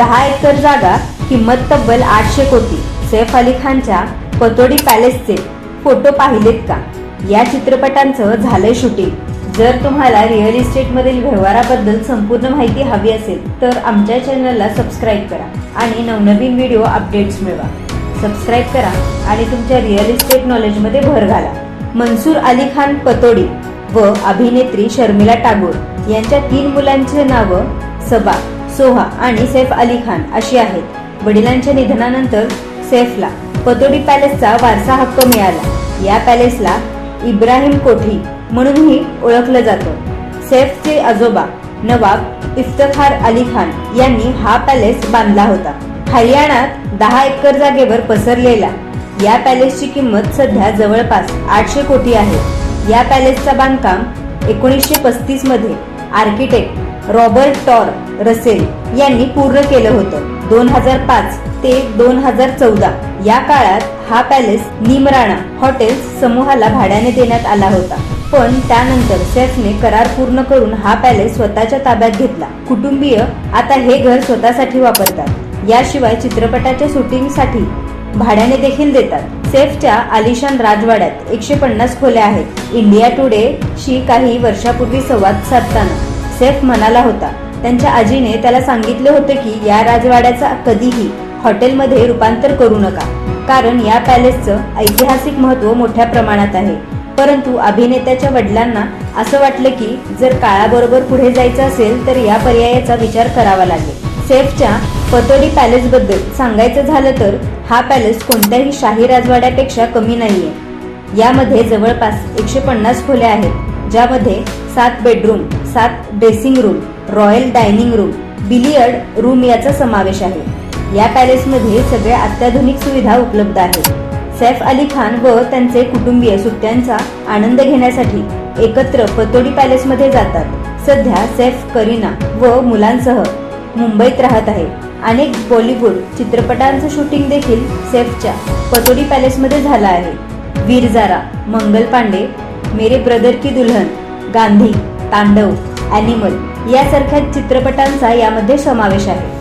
दहा एकर जागा किंमत तब्बल आठशे कोटी. सैफ अली खानच्या पतोडी पॅलेसचे फोटो पाहिलेत का? या चित्रपटांचं झालंय शूटिंग. जर तुम्हाला रिअल इस्टेटमधील व्यवहाराबद्दल संपूर्ण माहिती हवी असेल तर आमच्या चॅनलला सबस्क्राईब करा आणि नवनवीन व्हिडिओ अपडेट्स मिळवा. सबस्क्राईब करा आणि तुमच्या रिअल इस्टेट नॉलेजमध्ये भर घाला. मनसूर अली खान पतोडी व अभिनेत्री शर्मिला टागोर यांच्या तीन मुलांची नावं सबा सोहा आणि सैफ अली खान अशी आहेत. वडिलांच्या निधनानंतर सैफला पतोडी पॅलेसचा वारसा हक्क मिळाला. या पॅलेसला इब्राहिम कोठी म्हणूनही ओळखलं जातं. सैफचे आजोबा नवाब इफ्तखार अली खान यांनी हा पॅलेस बांधला होता. हरियाणात दहा एकर जागेवर पसरलेला या पॅलेसची किंमत सध्या जवळपास आठशे कोटी आहे. या पॅलेसचा बांधकाम एकोणीसशे पस्तीसमध्ये आर्किटेक्ट रॉबर्ट टॉर रसेल यांनी पूर्ण केलं होतं. दोन हजार पाच ते दोन हजार चौदा या काळात हा पॅलेस निमराणा हॉटेल्स समूहाला भाड्याने देण्यात आला होता. पण त्यानंतर सेफने करार पूर्ण करून हा पॅलेस स्वतःच्या ताब्यात घेतला. कुटुंबीय आता हे घर स्वतःसाठी वापरतात. याशिवाय चित्रपटाच्या शूटिंगसाठी भाड्याने देखील देतात. सेफच्या आलिशान राजवाड्यात एकशे पन्नास खोल्या आहेत. इंडिया टुडे शी काही वर्षापूर्वी संवाद साधताना सेफ म्हणाला होता. त्यांच्या आजीने त्याला सांगितले होते की या राजवाड्याचा कधीही हॉटेलमध्ये रूपांतर करू नका. कारण या पॅलेसचं ऐतिहासिक महत्त्व मोठ्या प्रमाणात आहे. परंतु अभिनेत्याच्या वडिलांना असं वाटलं की जर काळाबरोबर पुढे जायचं असेल तर या पर्यायाचा विचार करावा लागेल. सेफच्या पतोडी पॅलेस बद्दल सांगायचं झालं तर हा पॅलेस कोणत्याही शाही राजवाड्यापेक्षा कमी नाहीये. यामध्ये जवळपास एकशे पन्नास खोल्या आहेत ज्यामध्ये सात बेडरूम सात dressing room royal dining room billiard room याचा समावेश आहे. या पॅलेसमध्ये सगळ्या अत्याधुनिक सुविधा उपलब्ध आहेत. सैफ अली खान व त्यांचे कुटुंबीय सुट्ट्यांचा आनंद घेण्यासाठी एकत्र पतोडी पॅलेसमध्ये जातात. सध्या सैफ करीना व मुलांसह मुंबईत राहत आहे. अनेक बॉलिवूड चित्रपटांचं शूटिंग देखील सैफच्या पतोडी पॅलेसमध्ये झालं आहे. वीर जारा मंगल पांडे मेरे ब्रदर की दुल्हन गांधी. तांडव ॲनिमल यासारख्या चित्रपटांचा यामध्ये समावेश आहे.